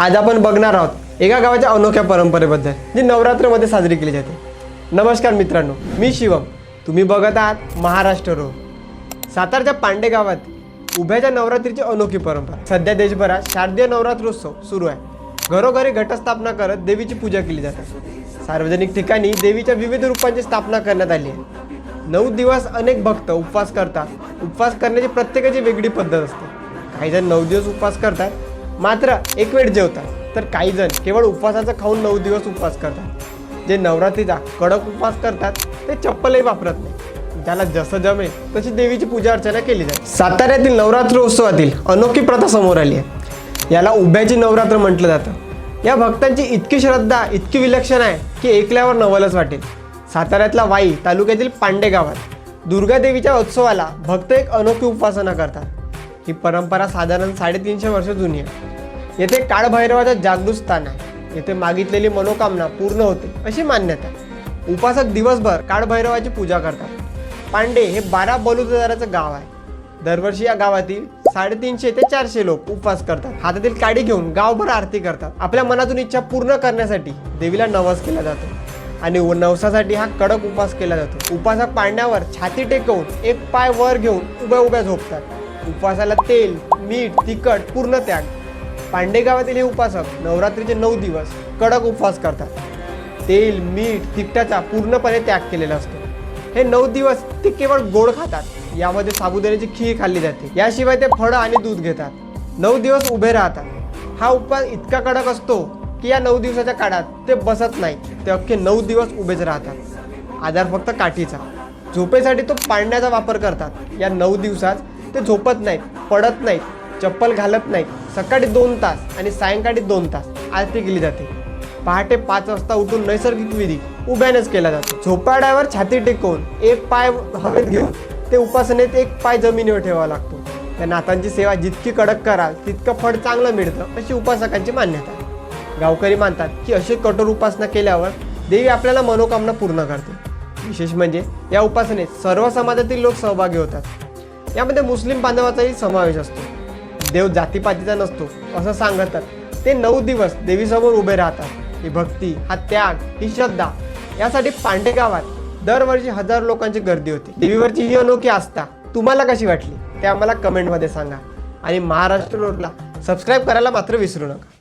आज आपण बघणार आहोत एका गावाच्या अनोख्या परंपरेबद्दल जी नवरात्रमध्ये साजरी केली जाते. नमस्कार मित्रांनो मी शिवम. तुम्ही बघत आहात महाराष्ट्र रो सातारच्या पांडे गावात उभ्याच्या नवरात्रीची अनोखी परंपरा. सध्या देशभरात शारदीय नवरात्रोत्सव सुरू आहे. घरोघरी घटस्थापना करत देवीची पूजा केली जाते. सार्वजनिक ठिकाणी देवीच्या विविध रूपांची स्थापना करण्यात आली आहे. नऊ दिवस अनेक भक्त उपवास करतात. उपवास करण्याची प्रत्येकाची वेगळी पद्धत असते. काही जण नऊ दिवस उपवास करतात मात्र एक वेळ जेवतात. तर काही जण केवळ उपवासाचं खाऊन नऊ दिवस उपवास करतात. जे नवरात्रीचा कडक उपवास करतात ते चप्पलही वापरत नाही. ज्याला जसं जमेल तशी देवीची पूजा अर्चना केली जाते. साताऱ्यातील नवरात्र उत्सवातील अनोखी प्रथा समोर आली आहे. याला उभ्याची नवरात्र म्हटलं जातं. या भक्तांची इतकी श्रद्धा इतकी विलक्षण आहे की ऐकल्यावर नवलच वाटेल. साताऱ्यातला वाई तालुक्यातील पांडे गावात दुर्गादेवीच्या उत्सवाला भक्त एक अनोखी उपासना करतात. ही परंपरा साधारण साडेतीनशे वर्ष जुनी आहे. येथे काळभैरवाचं जागृत स्थान आहे. येथे मागितलेली मनोकामना पूर्ण होते अशी मान्यता आहे. उपासक दिवसभर काळभैरवाची पूजा करतात. पांडे हे बारा बलुतेदाराचं गाव आहे. दरवर्षी या गावातील साडेतीनशे ते चारशे लोक उपवास करतात. हातातील काडी घेऊन गावभर आरती करतात. आपल्या मनातून इच्छा पूर्ण करण्यासाठी देवीला नवस केला जातो. आणि नवसासाठी हा कडक उपास केला जातो. उपासक पांड्यावर छाती टेकवून एक पाय वर घेऊन उभ्या उभ्या झोपतात. उपवासाला तेल मीठ तिखट पूर्ण त्याग. पांडे गावातील हे उपासक नवरात्रीचे नऊ दिवस कडक उपवास करतात. तेल मीठ तिखटाचा पूर्णपणे त्याग केलेला असतो. हे नऊ दिवस ते केवळ गोड खातात. यामध्ये साबुदाण्याची खीर खाल्ली जाते. याशिवाय ते फळं आणि दूध घेतात. नऊ दिवस उभे राहतात. हा उपवास इतका कडक असतो की या नऊ दिवसाच्या काळात ते बसत नाही. ते अख्खे नऊ दिवस उभेच राहतात. आधार फक्त काठीचा. झोपेसाठी तो पाळण्याचा वापर करतात. या नऊ दिवसात ते झोपत नाहीत पडत नाहीत चप्पल घालत नाहीत. सकाळी दोन तास आणि सायंकाळी दोन तास. आरती केली जाते. पहाटे पाच वाजता उठून नैसर्गिक विधी उभ्यानेच केला जातो. झोपाड्यावर छाती टेकवून एक पाय हवेत घेऊन ते उपासनेत एक पाय जमिनीवर ठेवावा लागतो. त्या नाथांची सेवा जितकी कडक कराल तितकं फळ चांगलं मिळतं अशी उपासकांची मान्यता आहे. गावकरी मानतात की अशी कठोर उपासना केल्यावर देवी आपल्याला मनोकामना पूर्ण करते. विशेष म्हणजे या उपासनेत सर्व समाजातील लोक सहभागी होतात. यामध्ये मुस्लिम बांधवाचाही समावेश असतो. देव जातीपातीचा नसतो असं सांगतात. ते नऊ दिवस देवीसमोर उभे राहतात. ही भक्ती हा त्याग ही श्रद्धा यासाठी पांडे गावात दरवर्षी हजार लोकांची गर्दी होती. देवीवरची ही अनोखी आस्था तुम्हाला कशी वाटली ते आम्हाला कमेंटमध्ये सांगा. आणि महाराष्ट्र रोडला सबस्क्राईब करायला मात्र विसरू नका.